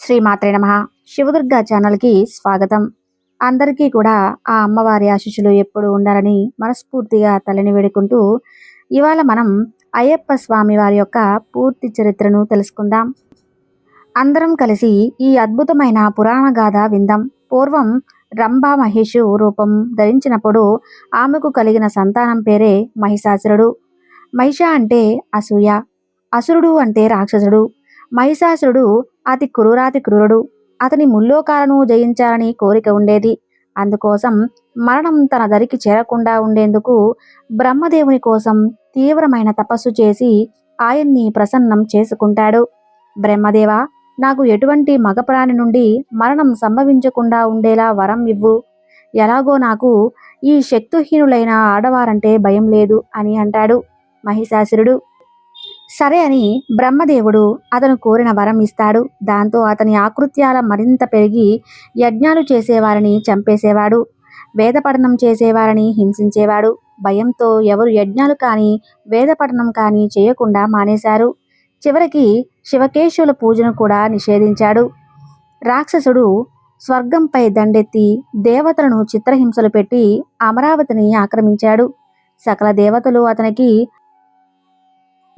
శ్రీమాత్రే నమ. శివదుర్గ ఛానల్కి స్వాగతం. అందరికీ కూడా ఆ అమ్మవారి ఆశీస్సులు ఎప్పుడు ఉండాలని మనస్ఫూర్తిగా తలని వేడుకుంటూ ఇవాళ మనం అయ్యప్ప స్వామి వారి యొక్క పూర్తి చరిత్రను తెలుసుకుందాం. అందరం కలిసి ఈ అద్భుతమైన పురాణ గాథ విందాం. పూర్వం రంభా మహేషు రూపం ధరించినప్పుడు ఆమెకు కలిగిన సంతానం పేరే మహిషాసురుడు. మహిష అంటే అసూయ. అసురుడు అంటే రాక్షసుడు. మహిషాసురుడు అతి క్రూరాతి క్రూరుడు. అతని ముల్లోకాలను జయించాలని కోరిక ఉండేది. అందుకోసం మరణం తన దరికి చేరకుండా ఉండేందుకు బ్రహ్మదేవుని కోసం తీవ్రమైన తపస్సు చేసి ఆయన్ని ప్రసన్నం చేసుకుంటాడు. బ్రహ్మదేవ నాకు ఎటువంటి మగప్రాణి నుండి మరణం సంభవించకుండా ఉండేలా వరం ఇవ్వు. ఎలాగో నాకు ఈ శక్తిహీనులైన ఆడవారంటే భయం లేదు అని అంటాడు మహిషాసురుడు. సరే అని బ్రహ్మదేవుడు అతను కోరిన వరం ఇస్తాడు. దాంతో అతని ఆకృత్యాల మరింత పెరిగి యజ్ఞాలు చేసేవారిని చంపేసేవాడు. వేదపఠనం చేసేవారిని హింసించేవాడు. భయంతో ఎవరు యజ్ఞాలు కానీ వేదపఠనం కానీ చేయకుండా మానేశారు. చివరికి శివకేశవుల పూజను కూడా నిషేధించాడు. రాక్షసుడు స్వర్గంపై దండెత్తి దేవతలను చిత్రహింసలు పెట్టి అమరావతిని ఆక్రమించాడు. సకల దేవతలు అతనికి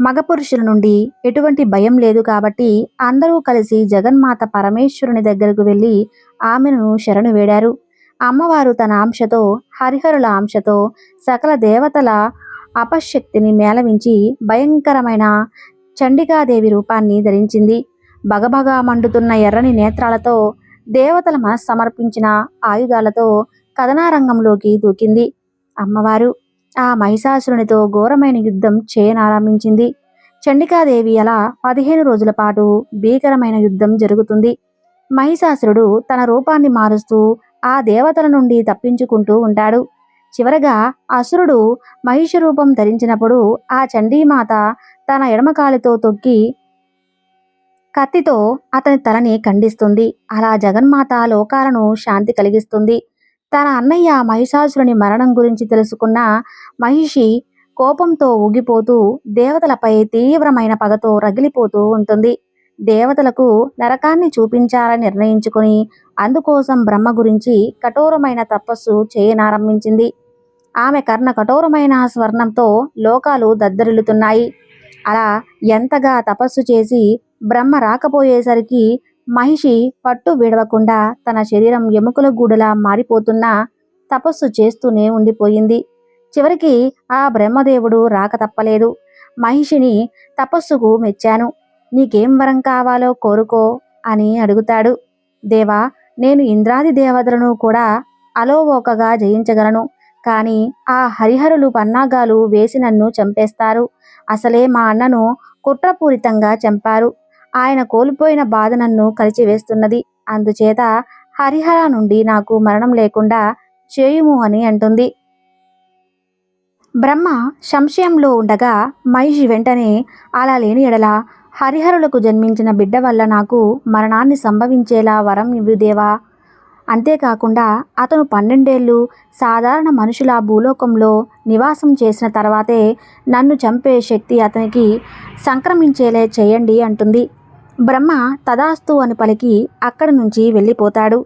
మగపురుషుల నుండి ఎటువంటి భయం లేదు కాబట్టి అందరూ కలిసి జగన్మాత పరమేశ్వరుని దగ్గరకు వెళ్ళి ఆమెను శరణు వేడారు. అమ్మవారు తన అంశతో హరిహరుల అంశతో సకల దేవతల అపశక్తిని మేళవించి భయంకరమైన చండికాదేవి రూపాన్ని ధరించింది. భగభగా మండుతున్న ఎర్రని నేత్రాలతో దేవతల మనస్సమర్పించిన ఆయుధాలతో కథనారంగంలోకి దూకింది అమ్మవారు. ఆ మహిషాసురునితో ఘోరమైన యుద్ధం చేయనారంభించింది. చండికాదేవి అలా పదిహేను రోజుల పాటు భీకరమైన యుద్ధం జరుగుతుంది. మహిషాసురుడు తన రూపాన్ని మారుస్తూ ఆ దేవతల నుండి తప్పించుకుంటూ ఉంటాడు. చివరగా అసురుడు మహిష రూపం ధరించినప్పుడు ఆ చండీమాత తన ఎడమకాలితో తొక్కి కత్తితో అతని తలని ఖండిస్తుంది. అలా జగన్మాత లోకాలను శాంతి కలిగిస్తుంది. తన అన్నయ్య మహిషాసురుని మరణం గురించి తెలుసుకున్న మహిషి కోపంతో ఊగిపోతూ దేవతలపై తీవ్రమైన పగతో రగిలిపోతూ ఉంటుంది. దేవతలకు నరకాన్ని చూపించాలని నిర్ణయించుకుని అందుకోసం బ్రహ్మ గురించి కఠోరమైన తపస్సు చేయనారంభించింది. ఆమె కర్ణ కఠోరమైన స్వర్ణంతో లోకాలు దద్దరిల్లుతున్నాయి. అలా ఎంతగా తపస్సు చేసి బ్రహ్మ రాకపోయేసరికి మహిషి పట్టు విడవకుండా తన శరీరం ఎముకల గూడులా మారిపోతున్నా తపస్సు చేస్తూనే ఉండిపోయింది. చివరికి ఆ బ్రహ్మదేవుడు రాక తప్పలేదు. మహిషిని తపస్సుకు మెచ్చాను. నీకేం వరం కావాలో కోరుకో అని అడుగుతాడు. దేవా నేను ఇంద్రాది దేవతలను కూడా అలోవోకగా జయించగలను. కానీ ఆ హరిహరులు పన్నాగాలు వేసి నన్ను చంపేస్తారు. అసలే మా అన్నను కుట్రపూరితంగా చంపారు. ఆయన కోల్పోయిన బాధ నన్ను కలిచివేస్తున్నది. అందుచేత హరిహర నుండి నాకు మరణం లేకుండా చేయుము అని అంటుంది. బ్రహ్మ సంశయంలో ఉండగా మహిషి వెంటనే అలా లేని ఎడల హరిహరులకు జన్మించిన బిడ్డ వల్ల నాకు మరణాన్ని సంభవించేలా వరం ఇవ్వుదేవా అంతేకాకుండా అతను పన్నెండేళ్ళు సాధారణ మనుషుల భూలోకంలో నివాసం చేసిన తర్వాతే నన్ను చంపే శక్తి అతనికి సంక్రమించేలే చేయండి అంటుంది. బ్రహ్మ తదాస్తు అని పలికి అక్కడి నుంచి వెళ్ళిపోతాడు.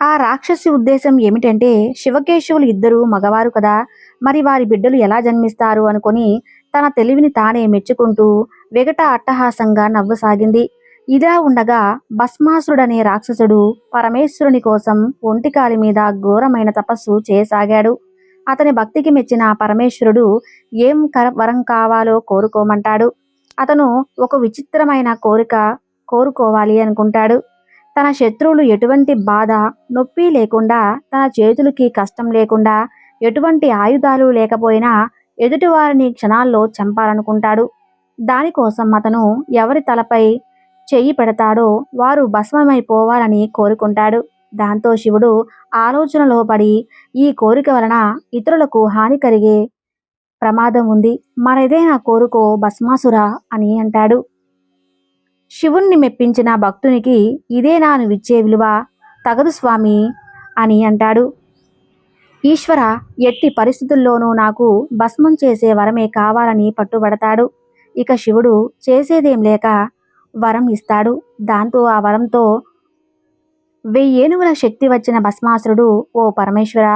ఆ రాక్షసి ఉద్దేశం ఏమిటంటే శివకేశవులు ఇద్దరు మగవారు కదా మరి వారి బిడ్డలు ఎలా జన్మిస్తారు అనుకొని తన తెలివిని తానే మెచ్చుకుంటూ వెగట అట్టహాసంగా నవ్వసాగింది. ఇదా ఉండగా భస్మాసురుడనే రాక్షసుడు పరమేశ్వరుని కోసం ఒంటికాలి మీద ఘోరమైన తపస్సు చేయసాగాడు. అతని భక్తికి మెచ్చిన పరమేశ్వరుడు ఏం కర వరం కావాలో కోరుకోమంటాడు. అతను ఒక విచిత్రమైన కోరిక కోరుకోవాలి అనుకుంటాడు. తన శత్రువులు ఎటువంటి బాధ నొప్పి లేకుండా తన చేతులకి కష్టం లేకుండా ఎటువంటి ఆయుధాలు లేకపోయినా ఎదుటివారిని క్షణాల్లో చంపాలనుకుంటాడు. దానికోసం అతను ఎవరి తలపై చెయ్యి పెడతాడో వారు భస్మమైపోవాలని కోరుకుంటాడు. దాంతో శివుడు ఆలోచనలో పడి ఈ కోరిక వలన ఇతరులకు హాని కలిగే ప్రమాదం ఉంది. మరేదైనా కోరుకో భస్మాసురా అని అంటాడు. శివుణ్ణి మెప్పించిన భక్తునికి ఇదే నాను విచ్చే విలువ తగదు స్వామి అని అంటాడు. ఈశ్వర ఎట్టి పరిస్థితుల్లోనూ నాకు భస్మం చేసే వరమే కావాలని పట్టుబడతాడు. ఇక శివుడు చేసేదేం లేక వరం ఇస్తాడు. దాంతో ఆ వరంతో వెయ్యేనుగుల శక్తి వచ్చిన భస్మాసురుడు ఓ పరమేశ్వర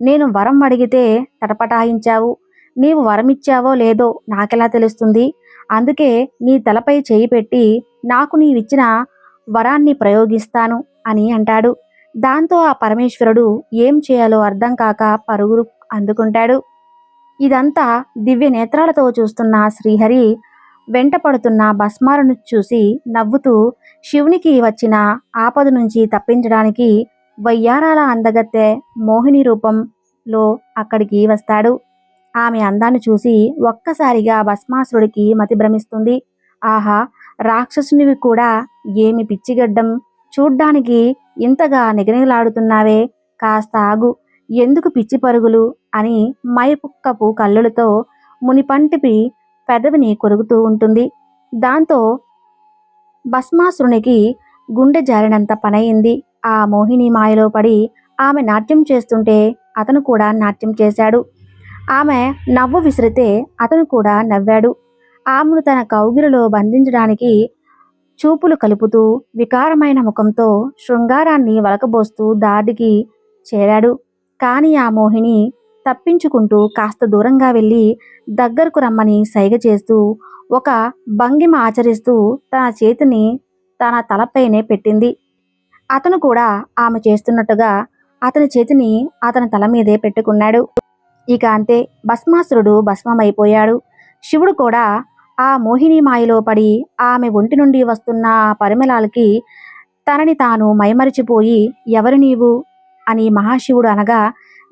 నేను వరం అడిగితే తటపటాయించావు. నీవు వరమిచ్చావో లేదో నాకెలా తెలుస్తుంది? అందుకే నీ తలపై చేయి పెట్టి నాకు నీవిచ్చిన వరాన్ని ప్రయోగిస్తాను అని అంటాడు. దాంతో ఆ పరమేశ్వరుడు ఏం చేయాలో అర్థం కాక పరుగురు అందుకుంటాడు. ఇదంతా దివ్య నేత్రాలతో చూస్తున్న శ్రీహరి వెంట పడుతున్న భస్మారును చూసి నవ్వుతూ శివునికి వచ్చిన ఆపద నుంచి తప్పించడానికి వయ్యారాల అందగత్తె మోహిని రూపంలో అక్కడికి వస్తాడు. ఆమె అందాన్ని చూసి ఒక్కసారిగా భస్మాసురుడికి మతి భ్రమిస్తుంది ఆహా రాక్షసునివి కూడా ఏమి పిచ్చిగడ్డం. చూడ్డానికి ఇంతగా నిగనిగలాడుతున్నావే. కాస్త ఆగు. ఎందుకు పిచ్చి పరుగులు? అని మైపుక్కపు కళ్ళులతో మునిపంటిపి పెదవిని కొరుకుతూ ఉంటుంది. దాంతో భస్మాసురునికి గుండె జారినంత పనయింది. ఆ మోహిని మాయలో పడి ఆమె నాట్యం చేస్తుంటే అతను కూడా నాట్యం చేశాడు. ఆమె నవ్వు విసిరితే అతను కూడా నవ్వాడు. ఆమెను తన కౌగిలిలో బంధించడానికి చూపులు కలుపుతూ వికారమైన ముఖంతో శృంగారాన్ని వలకబోస్తూ దాడికి చేరాడు. కానీ ఆ మోహిని తప్పించుకుంటూ కాస్త దూరంగా వెళ్ళి దగ్గరకు రమ్మని సైగ చేస్తూ ఒక భంగిమ ఆచరిస్తూ తన చేతిని తన తలపైనే పెట్టింది. అతను కూడా ఆమె చేస్తున్నట్టుగా అతని చేతిని అతని తల మీదే పెట్టుకున్నాడు. ఇక అంతే. భస్మాసురుడు భస్మమైపోయాడు. శివుడు కూడా ఆ మోహిని మాయలో పడి ఆమె ఒంటి నుండి వస్తున్న పరిమళాలకి తనని తాను మైమరిచిపోయి ఎవరు నీవు? అని మహాశివుడు అనగా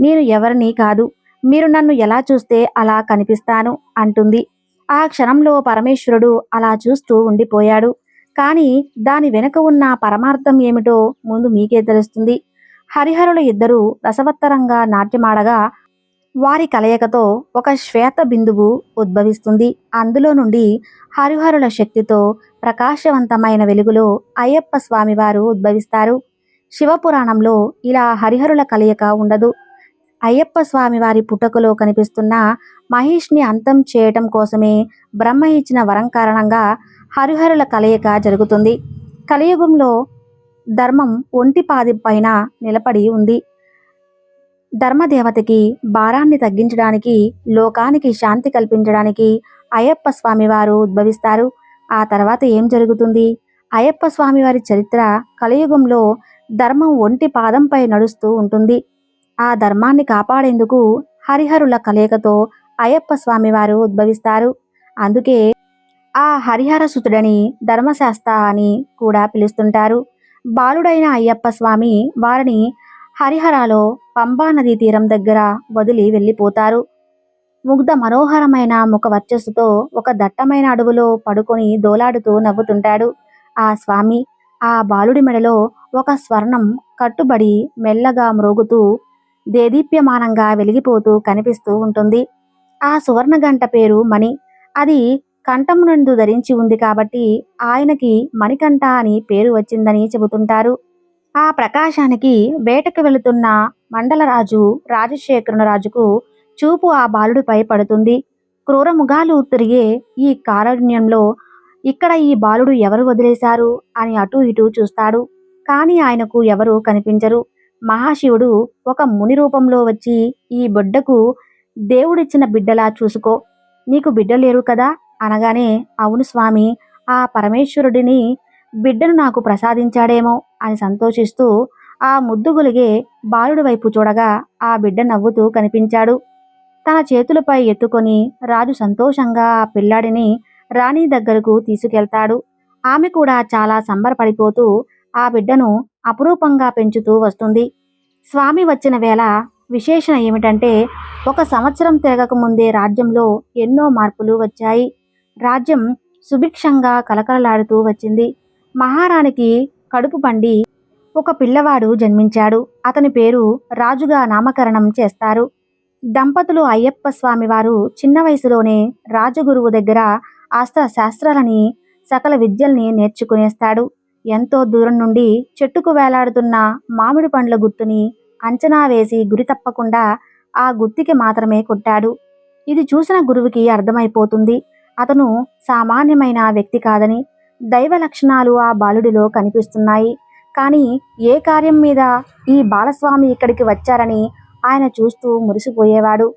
నేను ఎవరిని కాదు. మీరు నన్ను ఎలా చూస్తే అలా కనిపిస్తాను అంటుంది. ఆ క్షణంలో పరమేశ్వరుడు అలా చూస్తూ ఉండిపోయాడు. కానీ దాని వెనుక ఉన్న పరమార్థం ఏమిటో ముందు మీకే తెలుస్తుంది. హరిహరులు ఇద్దరూ రసవత్తరంగా నాట్యమాడగా వారి కలయికతో ఒక శ్వేత బిందువు ఉద్భవిస్తుంది. అందులో నుండి హరిహరుల శక్తితో ప్రకాశవంతమైన వెలుగులో అయ్యప్ప స్వామివారు ఉద్భవిస్తారు. శివపురాణంలో ఇలా హరిహరుల కలయిక ఉండదు. అయ్యప్ప స్వామివారి పుటకలో కనిపిస్తున్న మహేష్ని అంతం చేయటం కోసమే బ్రహ్మ ఇచ్చిన వరం కారణంగా హరిహరుల కలయిక జరుగుతుంది. కలియుగంలో ధర్మం ఒంటి పాది పైన నిలబడి ఉంది. ధర్మదేవతకి భారాన్ని తగ్గించడానికి లోకానికి శాంతి కల్పించడానికి అయ్యప్ప స్వామివారు ఉద్భవిస్తారు. ఆ తర్వాత ఏం జరుగుతుంది? అయ్యప్ప స్వామివారి చరిత్ర కలియుగంలో ధర్మం ఒంటి పాదంపై నడుస్తూ ఉంటుంది. ఆ ధర్మాన్ని కాపాడేందుకు హరిహరుల కలయికతో అయ్యప్ప స్వామివారు ఉద్భవిస్తారు. అందుకే ఆ హరిహర సుతుడని ధర్మశాస్త్ర అని కూడా పిలుస్తుంటారు. బాలుడైన అయ్యప్ప స్వామి వారిని హరిహరాలో పంబానదీ తీరం దగ్గర వదిలి వెళ్ళిపోతారు. ముగ్ధ మనోహరమైన ముఖ వర్చస్సుతో ఒక దట్టమైన అడవులో పడుకొని దోలాడుతూ నవ్వుతుంటాడు ఆ స్వామి. ఆ బాలుడి మెడలో ఒక స్వర్ణం కట్టుబడి మెల్లగా మ్రోగుతూ దేదీప్యమానంగా వెలిగిపోతూ కనిపిస్తూ ఉంటుంది. ఆ సువర్ణ గంట పేరు మణి. అది కంఠం నుండి ధరించి ఉంది కాబట్టి ఆయనకి మణికంఠ అని పేరు వచ్చిందని చెబుతుంటారు. ఆ ప్రకాశానికి వేటకు వెళుతున్న మండలరాజు రాజశేఖరుని రాజుకు చూపు ఆ బాలుడిపై పడుతుంది. క్రూరముగాలు తిరిగే ఈ కారణ్యంలో ఇక్కడ ఈ బాలుడు ఎవరు వదిలేశారు అని అటూ ఇటూ చూస్తాడు. కానీ ఆయనకు ఎవరు కనిపించరు. మహాశివుడు ఒక ముని రూపంలో వచ్చి ఈ బిడ్డకు దేవుడిచ్చిన బిడ్డలా చూసుకో. నీకు బిడ్డ లేరు కదా? అనగానే అవును స్వామి ఆ పరమేశ్వరుడిని బిడ్డను నాకు ప్రసాదించాడేమో. అని సంతోషిస్తూ ఆ ముద్దుగులిగే బాలుడి వైపు చూడగా ఆ బిడ్డ నవ్వుతూ కనిపించాడు. తన చేతులపై ఎత్తుకొని రాజు సంతోషంగా ఆ పిల్లాడిని రాణి దగ్గరకు తీసుకెళ్తాడు. ఆమె కూడా చాలా సంబరపడిపోతూ ఆ బిడ్డను అపురూపంగా పెంచుతూ వస్తుంది. స్వామి వచ్చిన వేళ విశేషణ ఏమిటంటే ఒక సంవత్సరం తిరగకముందే రాజ్యంలో ఎన్నో మార్పులు వచ్చాయి. రాజ్యం సుభిక్షంగా కలకలలాడుతూ వచ్చింది. మహారాణికి కడుపు పండి ఒక పిల్లవాడు జన్మించాడు. అతని పేరు రాజుగా నామకరణం చేస్తారు. దంపతులు అయ్యప్ప స్వామివారు చిన్న వయసులోనే రాజగురువు దగ్గర అస్త్ర శాస్త్రాలని సకల విద్యల్ని నేర్చుకునేస్తాడు. ఎంతో దూరం నుండి చెట్టుకు వేలాడుతున్న మామిడి పండ్ల గుత్తుని అంచనా వేసి గురి తప్పకుండా ఆ గుత్తికి మాత్రమే కొట్టాడు. ఇది చూసిన గురువుకి అర్థమైపోతుంది. అతను సామాన్యమైన వ్యక్తి కాదని దైవ లక్షణాలు ఆ బాలుడిలో కనిపిస్తున్నాయి. కానీ ఏ కార్యం మీద ఈ బాలస్వామి ఇక్కడికి వచ్చారని ఆయన చూస్తూ మురిసిపోయేవాడు.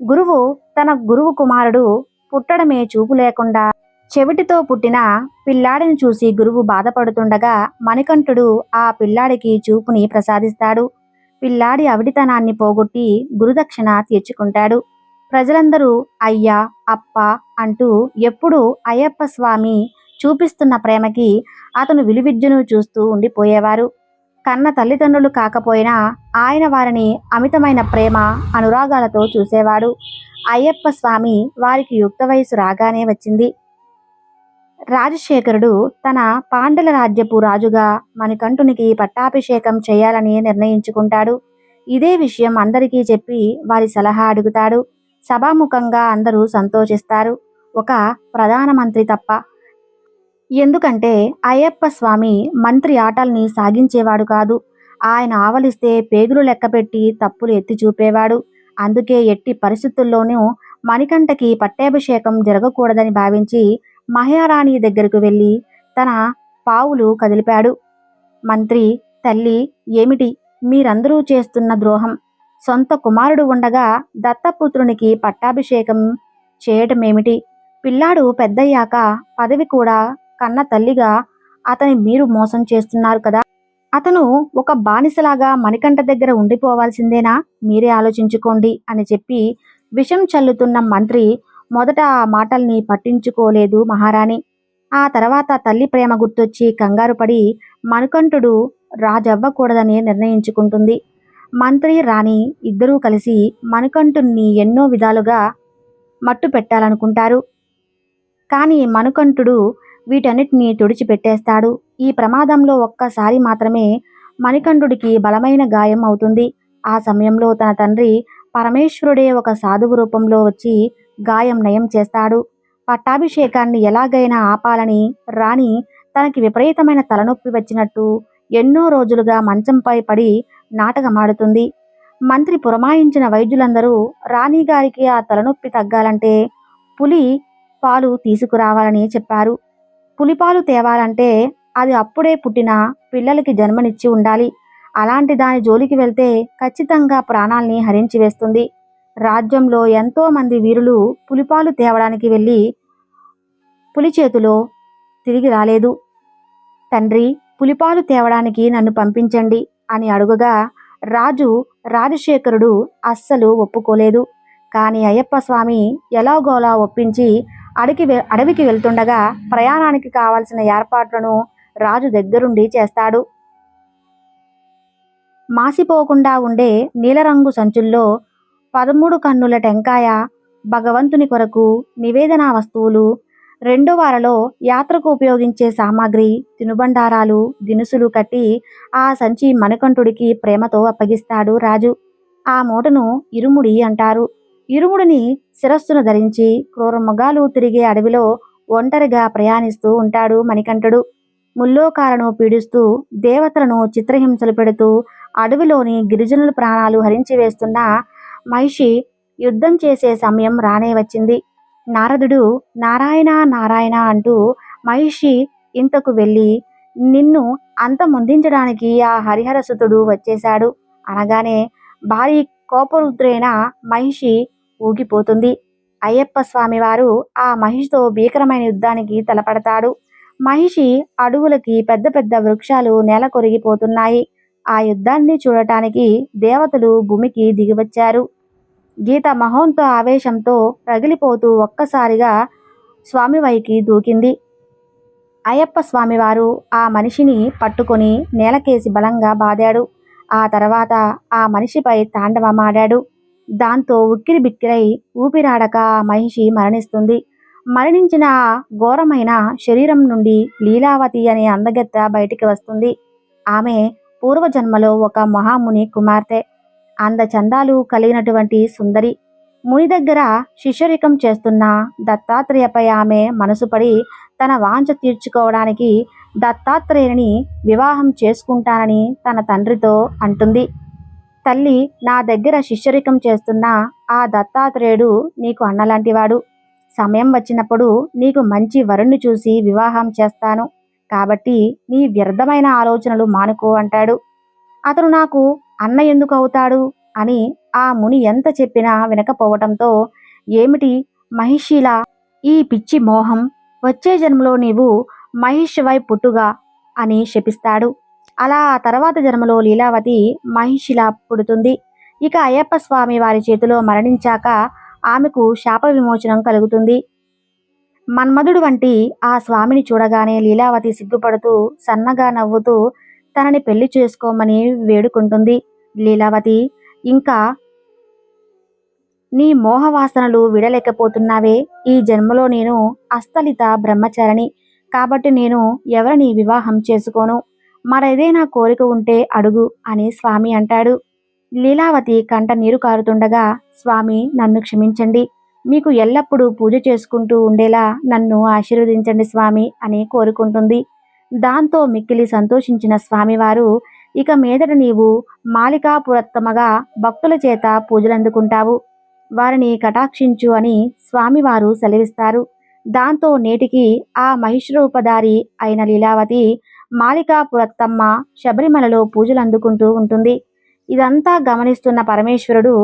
గురువు తన గురువు కుమారుడు పుట్టడమే చూపు లేకుండా చెవిటితో పుట్టిన పిల్లాడిని చూసి గురువు బాధపడుతుండగా మణికంఠుడు ఆ పిల్లాడికి చూపుని ప్రసాదిస్తాడు. పిల్లాడి అవిడితనాన్ని పోగొట్టి గురుదక్షిణ తీర్చుకుంటాడు. ప్రజలందరూ అయ్యా అప్ప అంటూ ఎప్పుడూ అయ్యప్ప స్వామి చూపిస్తున్న ప్రేమకి అతను విలువిద్యను చూస్తూ ఉండిపోయేవారు. కన్న తల్లిదండ్రులు కాకపోయినా ఆయన వారిని అమితమైన ప్రేమ అనురాగాలతో చూసేవాడు. అయ్యప్ప స్వామి వారికి యుక్త వయసు రాగానే వచ్చింది. రాజశేఖరుడు తన పాండల రాజ్యపు రాజుగా మణికంఠునికి పట్టాభిషేకం చేయాలని నిర్ణయించుకుంటాడు. ఇదే విషయం అందరికీ చెప్పి వారి సలహా అడుగుతాడు. సభాముఖంగా అందరూ సంతోషిస్తారు. ఒక ప్రధానమంత్రి తప్ప ఎందుకంటే అయ్యప్ప స్వామి మంత్రి ఆటల్ని సాగించేవాడు కాదు. ఆయన ఆవలిస్తే పేగులు లెక్కపెట్టి తప్పులు ఎత్తి చూపేవాడు. అందుకే ఎట్టి పరిస్థితుల్లోనూ మణికంఠకి పట్టాభిషేకం జరగకూడదని భావించి మహారాణి దగ్గరకు వెళ్ళి తన పావులు కదిలిపాడు. మంత్రి తల్లి ఏమిటి? మీరందరూ చేస్తున్న ద్రోహం. సొంత కుమారుడు ఉండగా దత్తపుత్రునికి పట్టాభిషేకం చేయటమేమిటి? పిల్లాడు పెద్దయ్యాక పదవి కూడా కన్న తల్లిగా అతని మీరు మోసం చేస్తున్నారు కదా. అతను ఒక బానిసలాగా మణికంఠ దగ్గర ఉండిపోవాల్సిందేనా? మీరే ఆలోచించుకోండి అని చెప్పి విషం చల్లుతున్న మంత్రి మొదట ఆ మాటల్ని పట్టించుకోలేదు మహారాణి. ఆ తర్వాత తల్లి ప్రేమ గుర్తొచ్చి కంగారు పడి మణికంఠుడు రాజవ్వకూడదని నిర్ణయించుకుంటుంది. మంత్రి రాణి ఇద్దరూ కలిసి మణికంఠుణ్ణి ఎన్నో విధాలుగా మట్టు పెట్టాలనుకుంటారు కానీ మణికంఠుడు వీటన్నిటిని తుడిచిపెట్టేస్తాడు. ఈ ప్రమాదంలో ఒక్కసారి మాత్రమే మణికంఠుడికి బలమైన గాయం అవుతుంది. ఆ సమయంలో తన తండ్రి పరమేశ్వరుడే ఒక సాధువు రూపంలో వచ్చి గాయం నయం చేస్తాడు. పట్టాభిషేకాన్ని ఎలాగైనా ఆపాలని రాణి తనకి విపరీతమైన తలనొప్పి వచ్చినట్టు ఎన్నో రోజులుగా మంచంపై పడి నాటకమాడుతుంది. మంత్రి పురమాయించిన వైద్యులందరూ రాణిగారికి ఆ తలనొప్పి తగ్గాలంటే పులి పాలు తీసుకురావాలని చెప్పారు. పులిపాలు తేవాలంటే అది అప్పుడే పుట్టిన పిల్లలకి జన్మనిచ్చి ఉండాలి. అలాంటి దాని జోలికి వెళ్తే ఖచ్చితంగా ప్రాణాల్ని హరించి వేస్తుంది. రాజ్యంలో ఎంతోమంది వీరులు పులిపాలు తేవడానికి వెళ్ళి పులి చేతిలో తిరిగి రాలేదు. తండ్రి పులిపాలు తేవడానికి నన్ను పంపించండి అని అడుగగా రాజు రాజశేఖరుడు అస్సలు ఒప్పుకోలేదు. కానీ అయ్యప్ప స్వామి ఎలాగోలా ఒప్పించి అడికి అడవికి వెళ్తుండగా ప్రయాణానికి కావాల్సిన ఏర్పాట్లను రాజు దగ్గరుండి చేస్తాడు. మాసిపోకుండా ఉండే నీలరంగు సంచుల్లో పదమూడు కన్నుల టెంకాయ భగవంతుని కొరకు నివేదన వస్తువులు రెండో వారలో యాత్రకు ఉపయోగించే సామాగ్రి తినుబండారాలు దినుసులు కట్టి ఆ సంచి మణికంఠుడికి ప్రేమతో అప్పగిస్తాడు రాజు. ఆ మూటను ఇరుముడి అంటారు. ఇరుముడిని శిరస్సును ధరించి క్రూర మృగాలు తిరిగే అడవిలో ఒంటరిగా ప్రయాణిస్తూ ఉంటాడు మణికంఠుడు. ముల్లోకాలను పీడిస్తూ దేవతలను చిత్రహింసలు పెడుతూ అడవిలోని గిరిజనుల ప్రాణాలు హరించి వేస్తున్న మహిషి యుద్ధం చేసే సమయం రానే వచ్చింది. నారదుడు నారాయణ నారాయణ అంటూ మహిషి ఇంతకు వెళ్ళి నిన్ను అంతమొందించడానికి ఆ హరిహరసుతుడు వచ్చేశాడు అనగానే భారీ కోపరుద్రైన మహిషి ఊగిపోతుంది. అయ్యప్ప స్వామివారు ఆ మహిషితో భీకరమైన యుద్ధానికి తలపడతాడు. మహిషి అడవులకి పెద్ద పెద్ద వృక్షాలు నేల కొరిగిపోతున్నాయి. ఆ యుద్ధాన్ని చూడటానికి దేవతలు భూమికి దిగివచ్చారు. గీత మహోంత ఆవేశంతో రగిలిపోతూ ఒక్కసారిగా స్వామివైకి దూకింది. అయ్యప్ప స్వామివారు ఆ మనిషిని పట్టుకొని నేలకేసి బలంగా బాదాడు. ఆ తర్వాత ఆ మనిషిపై తాండవమాడాడు. దాంతో ఉక్కిరి బిక్కిరై ఊపిరాడక మహిషి మరణిస్తుంది. మరణించిన ఘోరమైన శరీరం నుండి లీలావతి అనే అందగత్త బయటికి వస్తుంది. ఆమె పూర్వజన్మలో ఒక మహాముని కుమార్తె. అందచందాలు కలిగినటువంటి సుందరి. ముని దగ్గర శిష్యరికం చేస్తున్న దత్తాత్రేయపై ఆమె మనసుపడి తన వాంఛ తీర్చుకోవడానికి దత్తాత్రేయుని వివాహం చేసుకుంటానని తన తండ్రితో అంటుంది. తల్లి నా దగ్గర శిష్యరికం చేస్తున్న ఆ దత్తాత్రేయుడు నీకు అన్నలాంటివాడు. సమయం వచ్చినప్పుడు నీకు మంచి వరుణ్ణి చూసి వివాహం చేస్తాను. కాబట్టి నీ వ్యర్థమైన ఆలోచనలు మానుకో అంటాడు. అతను నాకు అన్న ఎందుకు అవుతాడు? అని ఆ ముని ఎంత చెప్పినా వినకపోవటంతో ఏమిటి మహిషిలా ఈ పిచ్చి మోహం? వచ్చే జన్మలో నీవు మహిషివై పుట్టుగా అని శపిస్తాడు. అలా తర్వాత జన్మలో లీలావతి మహిషిలా పుడుతుంది. ఇక అయ్యప్ప స్వామి వారి చేతిలో మరణించాక ఆమెకు శాప విమోచనం కలుగుతుంది. మన్మధుడు వంటి ఆ స్వామిని చూడగానే లీలావతి సిగ్గుపడుతూ సన్నగా నవ్వుతూ తనని పెళ్ళి చేసుకోమని వేడుకుంటుంది. లీలావతి ఇంకా నీ మోహవాసనలు విడలేకపోతున్నావే. ఈ జన్మలో నేను అస్తలిత బ్రహ్మచారిని కాబట్టి నేను ఎవరిని వివాహం చేసుకోను? మరేదైనా కోరిక ఉంటే అడుగు అని స్వామి అంటాడు. లీలావతి కంట నీరు కారుతుండగా స్వామి నన్ను క్షమించండి. మీకు ఎల్లప్పుడూ పూజ చేసుకుంటూ ఉండేలా నన్ను ఆశీర్వదించండి స్వామి అని కోరుకుంటుంది. దాంతో మిక్కిలి సంతోషించిన స్వామివారు ఇక మీదట నీవు మాలికాపురత్తమగా భక్తుల చేత పూజలందుకుంటావు. వారిని కటాక్షించు అని స్వామివారు సెలవిస్తారు. దాంతో నేటికి ఆ మహిష్రూపధారి అయిన లీలావతి మాలికాపురత్తమ్మ శబరిమలలో పూజలు అందుకుంటూ ఉంటుంది. ఇదంతా గమనిస్తున్న పరమేశ్వరుడు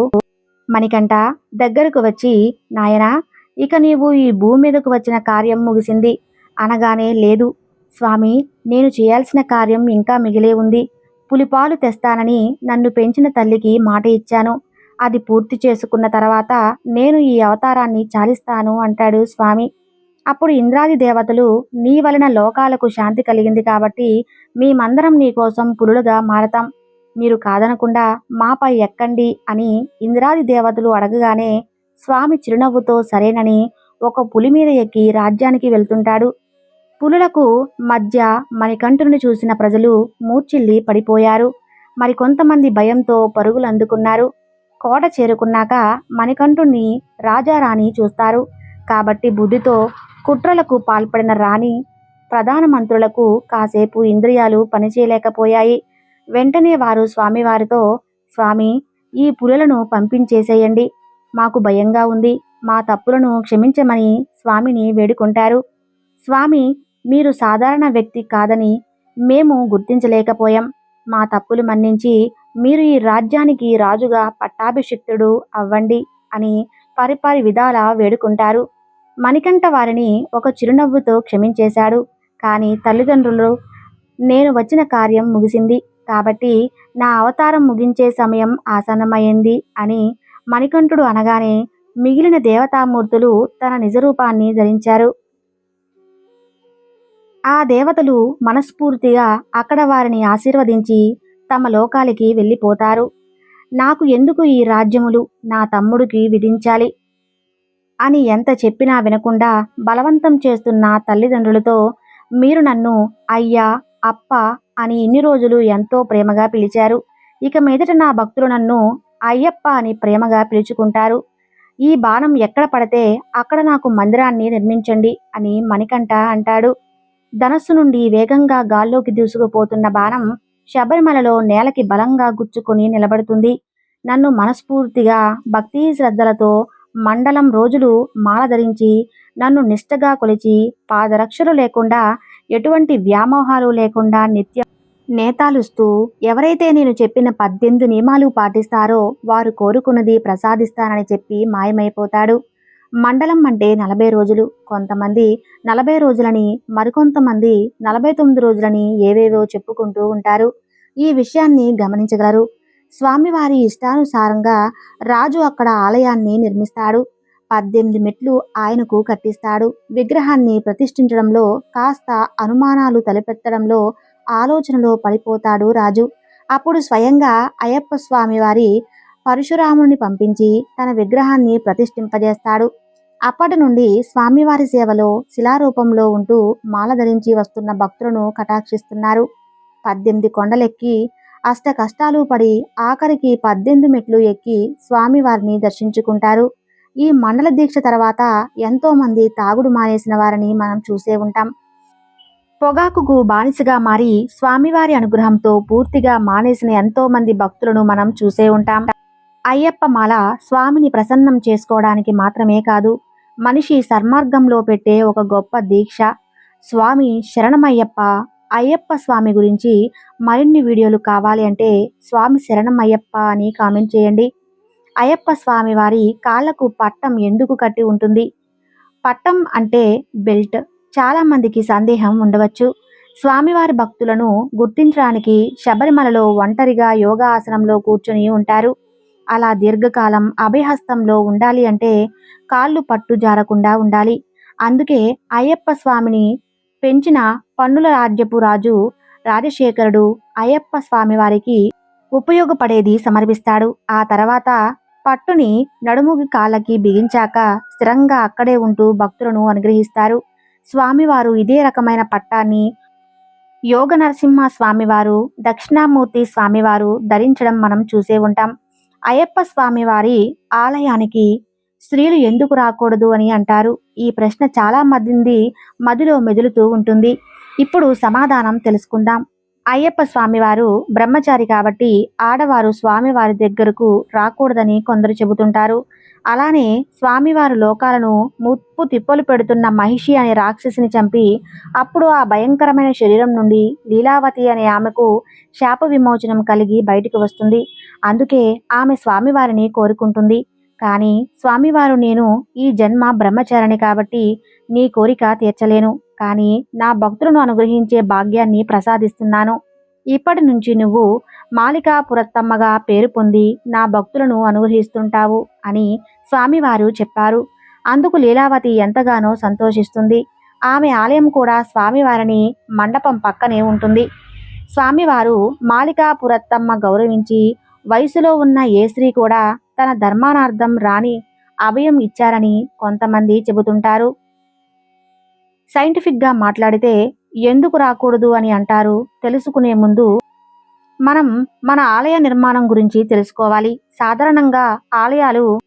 మణికంఠ దగ్గరకు వచ్చి నాయనా ఇక నీవు ఈ భూమి మీదకు వచ్చిన కార్యం ముగిసింది. అనగానే లేదు స్వామి నేను చేయాల్సిన కార్యం ఇంకా మిగిలే ఉంది. పులిపాలు తెస్తానని నన్ను పెంచిన తల్లికి మాట ఇచ్చాను. అది పూర్తి చేసుకున్న తర్వాత నేను ఈ అవతారాన్ని చాలిస్తాను అంటాడు స్వామి. అప్పుడు ఇంద్రాది దేవతలు నీ వలన లోకాలకు శాంతి కలిగింది కాబట్టి మేమందరం నీ కోసం పులులుగా మారతాం. మీరు కాదనకుండా మాపై ఎక్కండి అని ఇంద్రాది దేవతలు అడగగానే స్వామి చిరునవ్వుతో సరేనని ఒక పులి మీద ఎక్కి రాజ్యానికి వెళ్తుంటాడు. పులులకు మధ్య మణికంఠుని చూసిన ప్రజలు మూర్చిల్లి పడిపోయారు. మరికొంతమంది భయంతో పరుగులు అందుకున్నారు. కోట చేరుకున్నాక మణికంఠుణ్ణి రాజారాణి చూస్తారు. కాబట్టి బుద్ధితో కుట్రలకు పాల్పడిన రాణి ప్రధానమంత్రులకు కాసేపు ఇంద్రియాలు పనిచేయలేకపోయాయి. వెంటనే వారు స్వామివారితో స్వామి ఈ పులులను పంపించేసేయండి. మాకు భయంగా ఉంది. మా తప్పులను క్షమించమని స్వామిని వేడుకుంటారు. స్వామి మీరు సాధారణ వ్యక్తి కాదని మేము గుర్తించలేకపోయాం. మా తప్పులు మన్నించి మీరు ఈ రాజ్యానికి రాజుగా పట్టాభిషిక్తుడు అవ్వండి అని పరిపరి విధాల వేడుకుంటారు. మణికంఠ వారిని ఒక చిరునవ్వుతో క్షమించేశాడు. కానీ తల్లిదండ్రులు నేను వచ్చిన కార్యం ముగిసింది. కాబట్టి నా అవతారం ముగించే సమయం ఆసన్నమైంది అని మణికంఠుడు అనగానే మిగిలిన దేవతామూర్తులు తన నిజరూపాన్ని ధరించారు. ఆ దేవతలు మనస్ఫూర్తిగా అక్కడ వారిని ఆశీర్వదించి తమ లోకాలకి వెళ్ళిపోతారు. నాకు ఎందుకు ఈ రాజ్యములు నా తమ్ముడికి విధించాలి? అని ఎంత చెప్పినా వినకుండా బలవంతం చేస్తున్న తల్లిదండ్రులతో మీరు నన్ను అయ్యా అప్ప అని ఇన్ని రోజులు ఎంతో ప్రేమగా పిలిచారు. ఇక మీదట నా భక్తులు నన్ను అయ్యప్ప అని ప్రేమగా పిలుచుకుంటారు. ఈ బాణం ఎక్కడ పడితే అక్కడ నాకు మందిరాన్ని నిర్మించండి అని మణికంఠ అంటాడు. ధనస్సు నుండి వేగంగా గాల్లోకి దూసుకుపోతున్న బాణం శబరిమలలో నేలకి బలంగా గుచ్చుకొని నిలబడుతుంది. నన్ను మనస్ఫూర్తిగా భక్తి శ్రద్ధలతో మండలం రోజులు మాల ధరించి నన్ను నిష్టగా కొలిచి పాదరక్షలు లేకుండా ఎటువంటి వ్యామోహాలు లేకుండా నిత్యం నేతాలుస్తూ ఎవరైతే నేను చెప్పిన పద్దెనిమిది నియమాలు పాటిస్తారో వారు కోరుకున్నది ప్రసాదిస్తానని చెప్పి మాయమైపోతాడు. మండలం అంటే నలభై రోజులు. కొంతమంది నలభై రోజులని మరికొంతమంది నలభై తొమ్మిది రోజులని ఏవేవో చెప్పుకుంటూ ఉంటారు. ఈ విషయాన్ని గమనించగలరు. స్వామివారి ఇష్టానుసారంగా రాజు అక్కడ ఆలయాన్ని నిర్మిస్తాడు. పద్దెనిమిది మెట్లు ఆయనకు కట్టిస్తాడు. విగ్రహాన్ని ప్రతిష్ఠించడంలో కాస్త అనుమానాలు తలపెత్తడంలో ఆలోచనలో పడిపోతాడు రాజు. అప్పుడు స్వయంగా అయ్యప్ప స్వామి వారి పరశురాముని పంపించి తన విగ్రహాన్ని ప్రతిష్ఠింపజేస్తాడు. అప్పటి నుండి స్వామివారి సేవలో శిలారూపంలో ఉంటూ మాల ధరించి వస్తున్న భక్తులను కటాక్షిస్తున్నారు. పద్దెనిమిది కొండలెక్కి అష్ట కష్టాలు పడి ఆఖరికి పద్దెనిమిది మెట్లు ఎక్కి స్వామివారిని దర్శించుకుంటారు. ఈ మండల దీక్ష తర్వాత ఎంతోమంది తాగుడు మానేసిన వారిని మనం చూసే ఉంటాం. పొగాకుకు బానిసగా మారి స్వామివారి అనుగ్రహంతో పూర్తిగా మానేసిన ఎంతో మంది భక్తులను మనం చూసే ఉంటాం. అయ్యప్ప మాల స్వామిని ప్రసన్నం చేసుకోవడానికి మాత్రమే కాదు మనిషి సన్మార్గంలో పెట్టే ఒక గొప్ప దీక్ష. స్వామి శరణమయ్యప్ప అయ్యప్ప స్వామి గురించి మరిన్ని వీడియోలు కావాలి అంటే స్వామి శరణం అయ్యప్ప అని కామెంట్ చేయండి. అయ్యప్ప స్వామి వారి కాళ్ళకు పట్టం ఎందుకు కట్టి ఉంటుంది? పట్టం అంటే బెల్ట్. చాలామందికి సందేహం ఉండవచ్చు. స్వామివారి భక్తులను గుర్తించడానికి శబరిమలలో ఒంటరిగా యోగా ఆసనంలో కూర్చొని ఉంటారు. అలా దీర్ఘకాలం అభయహస్తంలో ఉండాలి అంటే కాళ్ళు పట్టు జారకుండా ఉండాలి. అందుకే అయ్యప్ప స్వామిని పెంచిన పన్నుల రాజ్యపు రాజు రాజశేఖరుడు అయ్యప్ప స్వామి వారికి ఉపయోగపడేది సమర్పిస్తాడు. ఆ తర్వాత పట్టుని నడుముకి కాళ్ళకి బిగించాక స్థిరంగా అక్కడే ఉంటూ భక్తులను అనుగ్రహిస్తారు. స్వామివారు ఇదే రకమైన పట్టాన్ని యోగ నరసింహ స్వామివారు దక్షిణామూర్తి స్వామివారు ధరించడం మనం చూసే ఉంటాం. అయ్యప్ప స్వామివారి ఆలయానికి స్త్రీలు ఎందుకు రాకూడదు అని అంటారు? ఈ ప్రశ్న చాలా మంది మదిలో మెదులుతూ ఉంటుంది. ఇప్పుడు సమాధానం తెలుసుకుందాం. అయ్యప్ప స్వామివారు బ్రహ్మచారి కాబట్టి ఆడవారు స్వామివారి దగ్గరకు రాకూడదని కొందరు చెబుతుంటారు. అలానే స్వామివారు లోకాలను ముప్పు తిప్పలు పెడుతున్న మహిషి అనే రాక్షసిని చంపి అప్పుడు ఆ భయంకరమైన శరీరం నుండి లీలావతి అనే ఆమెకు శాప విమోచనం కలిగి బయటికి వస్తుంది. అందుకే ఆమె స్వామివారిని కోరుకుంటుంది. కానీ స్వామివారు నేను ఈ జన్మ బ్రహ్మచారిణి కాబట్టి నీ కోరిక తీర్చలేను. కానీ నా భక్తులను అనుగ్రహించే భాగ్యాన్ని ప్రసాదిస్తున్నాను. ఇప్పటి నుంచి నువ్వు మాలికా పురత్తమ్మగా పేరు పొంది నా భక్తులను అనుగ్రహిస్తుంటావు అని స్వామివారు చెప్పారు. అందుకు లీలావతి ఎంతగానో సంతోషిస్తుంది. ఆమె ఆలయం కూడా స్వామివారిని మండపం పక్కనే ఉంటుంది. స్వామివారు మాలికా పురత్తమ్మ గౌరవించి వయసులో ఉన్న ఏ స్త్రీ కూడా తన ధర్మానార్థం రాని అభయం ఇచ్చారని కొంతమంది చెబుతుంటారు. సైంటిఫిక్గా మాట్లాడితే ఎందుకు రాకూడదు అని అంటారు తెలుసుకునే ముందు మనం మన ఆలయ నిర్మాణం గురించి తెలుసుకోవాలి. సాధారణంగా ఆలయాలు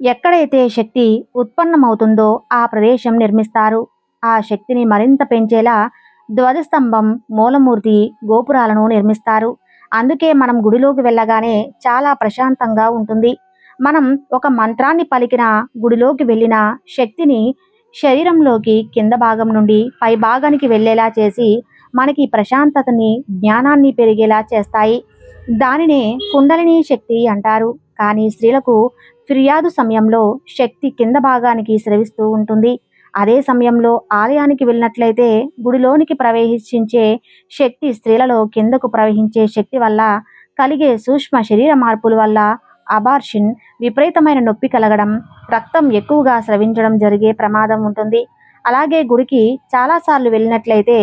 ఎక్కడైతే శక్తి ఉత్పన్నమవుతుందో ఆ ప్రదేశం నిర్మిస్తారు. ఆ శక్తిని మరింత పెంచేలా ధ్వజస్తంభం మూలమూర్తి గోపురాలను నిర్మిస్తారు. అందుకే మనం గుడిలోకి వెళ్ళగానే చాలా ప్రశాంతంగా ఉంటుంది. మనం ఒక మంత్రాన్ని పలికిన గుడిలోకి వెళ్ళిన శక్తిని శరీరంలోకి కింద భాగం నుండి పై భాగానికి వెళ్ళేలా చేసి మనకి ప్రశాంతతని జ్ఞానాన్ని పెరిగేలా చేస్తాయి. దానినే కుండలిని శక్తి అంటారు. కానీ స్త్రీలకు ఫిర్యాదు సమయంలో శక్తి కింద భాగానికి స్రవిస్తూ ఉంటుంది. అదే సమయంలో ఆలయానికి వెళ్ళినట్లయితే గుడిలోనికి ప్రవేశించే శక్తి స్త్రీలలో కిందకు ప్రవహించే శక్తి వల్ల కలిగే సూక్ష్మ శరీర మార్పుల వల్ల అబార్షన్ విపరీతమైన నొప్పి కలగడం రక్తం ఎక్కువగా స్రవించడం జరిగే ప్రమాదం ఉంటుంది. అలాగే గుడికి చాలాసార్లు వెళ్ళినట్లయితే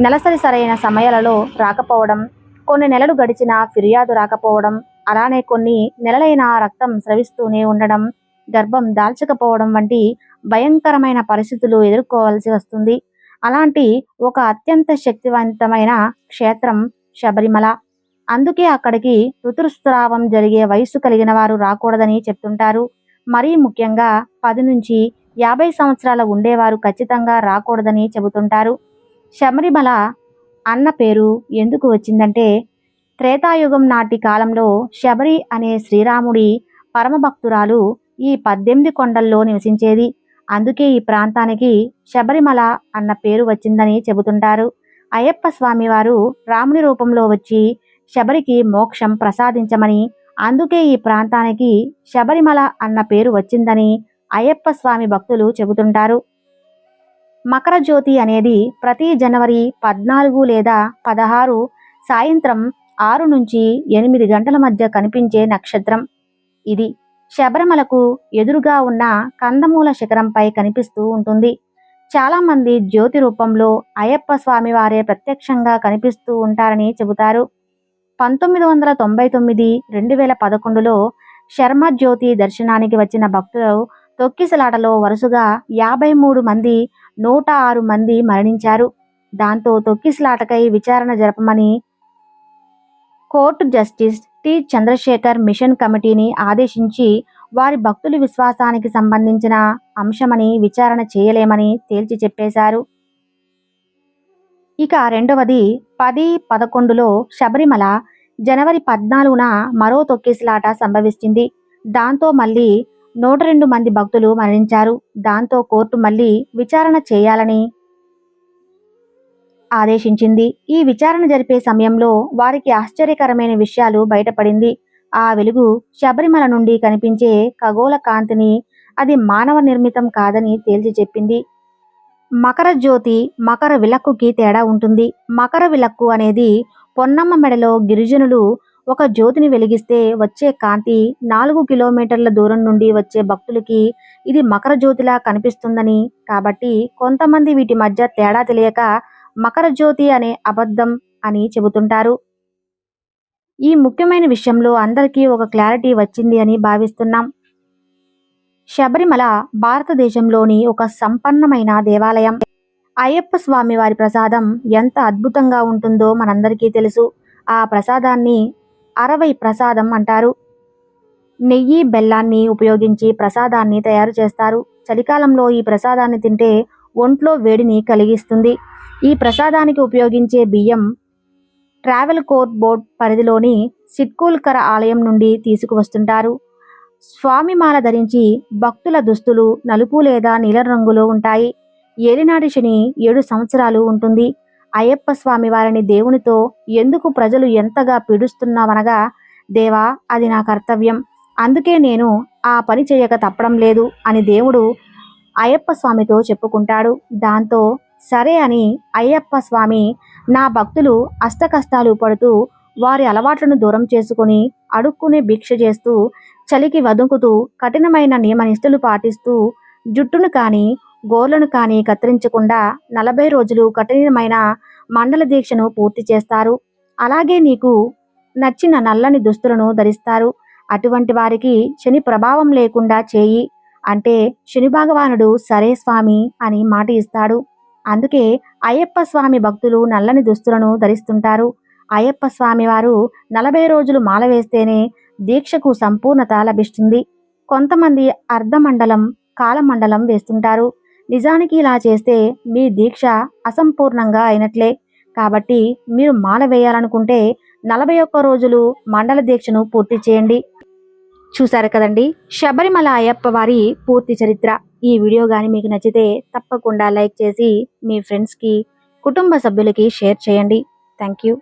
నెలసరి సరైన సమయాలలో రాకపోవడం కొన్ని నెలలు గడిచిన ఫిర్యాదు రాకపోవడం అలానే కొన్ని నెలలైన రక్తం స్రవిస్తూనే ఉండడం గర్భం దాల్చకపోవడం వంటి భయంకరమైన పరిస్థితులు ఎదుర్కోవాల్సి వస్తుంది. అలాంటి ఒక అత్యంత శక్తివంతమైన క్షేత్రం శబరిమల. అందుకే అక్కడికి ఋతుస్రావం జరిగే వయస్సు కలిగిన వారు రాకూడదని చెప్తుంటారు. మరీ ముఖ్యంగా పది నుంచి యాభై సంవత్సరాల ఉండేవారు ఖచ్చితంగా రాకూడదని చెబుతుంటారు. శబరిమల అన్న పేరు ఎందుకు వచ్చిందంటే త్రేతాయుగం నాటి కాలంలో శబరి అనే శ్రీరాముడి పరమభక్తురాలు ఈ పద్దెనిమిది కొండల్లో నివసించేది. అందుకే ఈ ప్రాంతానికి శబరిమల అన్న పేరు వచ్చిందని చెబుతుంటారు. అయ్యప్ప స్వామివారు రాముని రూపంలో వచ్చి శబరికి మోక్షం ప్రసాదించమని అందుకే ఈ ప్రాంతానికి శబరిమల అన్న పేరు వచ్చిందని అయ్యప్ప స్వామి భక్తులు చెబుతుంటారు. మకర జ్యోతి అనేది ప్రతి జనవరి పద్నాలుగు లేదా పదహారు సాయంత్రం ఆరు నుంచి ఎనిమిది గంటల మధ్య కనిపించే నక్షత్రం. ఇది శబరిమలకు ఎదురుగా ఉన్న కందమూల శిఖరంపై కనిపిస్తూ ఉంటుంది. చాలామంది జ్యోతి రూపంలో అయ్యప్ప స్వామి వారే ప్రత్యక్షంగా కనిపిస్తూ ఉంటారని చెబుతారు. పంతొమ్మిది వందల తొంభై తొమ్మిది రెండు వేల పదకొండులో శర్మ జ్యోతి దర్శనానికి వచ్చిన భక్తులు తొక్కిసలాటలో వరుసగా యాభై మూడు మంది నూట ఆరు మంది మరణించారు. దాంతో తొక్కిసలాటకై విచారణ జరపమని court justice T Chandrasekhar commission కమిటీని ఆదేశించి వారి భక్తుల విశ్వాసానికి సంబంధించిన అంశమని విచారణ చేయలేమని తేల్చి చెప్పేశారు. ఇక రెండవది పది పదకొండులో శబరిమల జనవరి పద్నాలుగున మరో తొక్కేసిలాట సంభవించింది దాంతో మళ్ళీ నూట రెండు మంది భక్తులు మరణించారు. దాంతో కోర్టు మళ్ళీ విచారణ చేయాలని ఆదేశించింది. ఈ విచారణ జరిపే సమయంలో వారికి ఆశ్చర్యకరమైన విషయాలు బయటపడింది. ఆ వెలుగు శబరిమల నుండి కనిపించే ఖగోళ కాంతిని అది మానవ నిర్మితం కాదని తేల్చి చెప్పింది. మకర జ్యోతి మకర విలక్కుకి తేడా ఉంటుంది. మకర విలక్కు అనేది పొన్నమ్మ మెడలో గిరిజనులు ఒక జ్యోతిని వెలిగిస్తే వచ్చే కాంతి నాలుగు కిలోమీటర్ల దూరం నుండి వచ్చే భక్తులకి ఇది మకర జ్యోతిలా కనిపిస్తుందని. కాబట్టి కొంతమంది వీటి మధ్య తేడా తెలియక మకర జ్యోతి అనే అబద్ధం అని చెబుతుంటారు. ఈ ముఖ్యమైన విషయంలో అందరికీ ఒక క్లారిటీ వచ్చింది అని భావిస్తున్నాం. శబరిమల భారతదేశంలోని ఒక సంపన్నమైన దేవాలయం. అయ్యప్ప స్వామి వారి ప్రసాదం ఎంత అద్భుతంగా ఉంటుందో మనందరికీ తెలుసు. ఆ ప్రసాదాన్ని అరవై ప్రసాదం అంటారు. నెయ్యి బెల్లాన్ని ఉపయోగించి ప్రసాదాన్ని తయారు చేస్తారు. చలికాలంలో ఈ ప్రసాదాన్ని తింటే ఒంట్లో వేడిని కలిగిస్తుంది. ఈ ప్రసాదానికి ఉపయోగించే బియ్యం ట్రావెల్ కోర్ట్ బోర్డ్ పరిధిలోని సిట్కూల్కర ఆలయం నుండి తీసుకువస్తుంటారు. స్వామి మాల ధరించి భక్తుల దుస్తులు నలుపు లేదా నీలం రంగులో ఉంటాయి. ఏలినాటి శని ఏడు సంవత్సరాలు ఉంటుంది. అయ్యప్ప స్వామి వారిని దేవునితో ఎందుకు ప్రజలు ఎంతగా పీడుస్తున్నామనగా దేవా అది నా కర్తవ్యం. అందుకే నేను ఆ పని చేయక తప్పడం లేదు అని దేవుడు అయ్యప్ప స్వామితో చెప్పుకుంటాడు. దాంతో సరే అని అయ్యప్ప స్వామి నా భక్తులు అష్టకష్టాలు పడుతూ వారి అలవాట్లను దూరం చేసుకుని అడుక్కునే భిక్ష చేస్తూ చలికి వదుకుతూ కఠినమైన నియమనిష్టలు పాటిస్తూ జుట్టును కానీ గోర్లను కానీ కత్తిరించకుండా నలభై రోజులు కఠినమైన మండల దీక్షను పూర్తి చేస్తారు. అలాగే నీకు నచ్చిన నల్లని దుస్తులను ధరిస్తారు. అటువంటి వారికి శని ప్రభావం లేకుండా చేయి అంటే శని భగవానుడు సరే స్వామి అని మాట ఇస్తాడు. అందుకే అయ్యప్ప స్వామి భక్తులు నల్లని దుస్తులను ధరిస్తుంటారు. అయ్యప్ప స్వామి వారు నలభై రోజులు మాల వేస్తేనే దీక్షకు సంపూర్ణత లభిస్తుంది కొంతమంది అర్ధమండలం కాలమండలం వేస్తుంటారు. నిజానికి ఇలా చేస్తే మీ దీక్ష అసంపూర్ణంగా అయినట్లే. కాబట్టి మీరు మాల వేయాలనుకుంటే నలభై ఒక్క రోజులు మండల దీక్షను పూర్తి చేయండి. చూశారు కదండి? శబరిమల అయ్యప్ప వారి పూర్తి చరిత్ర. ఈ వీడియో కానీ మీకు నచ్చితే తప్పకుండా లైక్ చేసి మీ ఫ్రెండ్స్కి కుటుంబ సభ్యులకి షేర్ చేయండి. Thank you